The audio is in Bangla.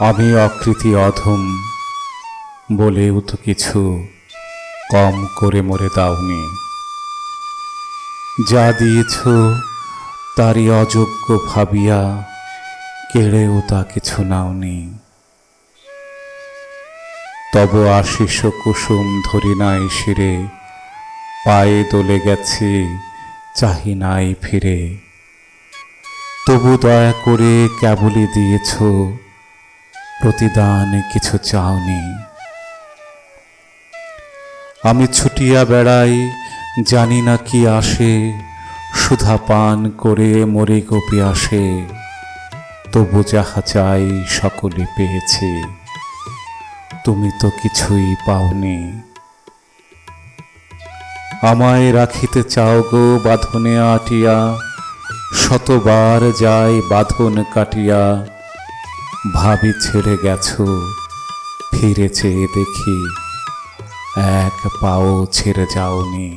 আমি অকৃতি অধম, বলেও তো কিছু কম করে মরে দাওনি। যা দিয়েছ তারই অযোগ্য ভাবিয়া কেড়েও তা কিছু নাওনি। তব আশিস কুসুম ধরি নাই শিরে, পায়ে দোলে গেছে, চাহি নাই ফিরে। তবু দয়া করে কেবলই দিয়েছ প্রতিদান কিছু চাওনি। আমি ছুটিয়া বেড়াই, জানি না কি আসে, সুধা পান করে মরে গোপে আসে, তবু যাহা চাই সকলে পেয়েছে, তুমি তো কিছুই পাওনি। আমায় রাখিতে চাও গো বাঁধনে আটিয়া শতবার যায় বাঁধন কাটিয়া ভাবি ছেড়ে গেছ ফিরেছে দেখি এক পাও ছেড়ে যাওনি।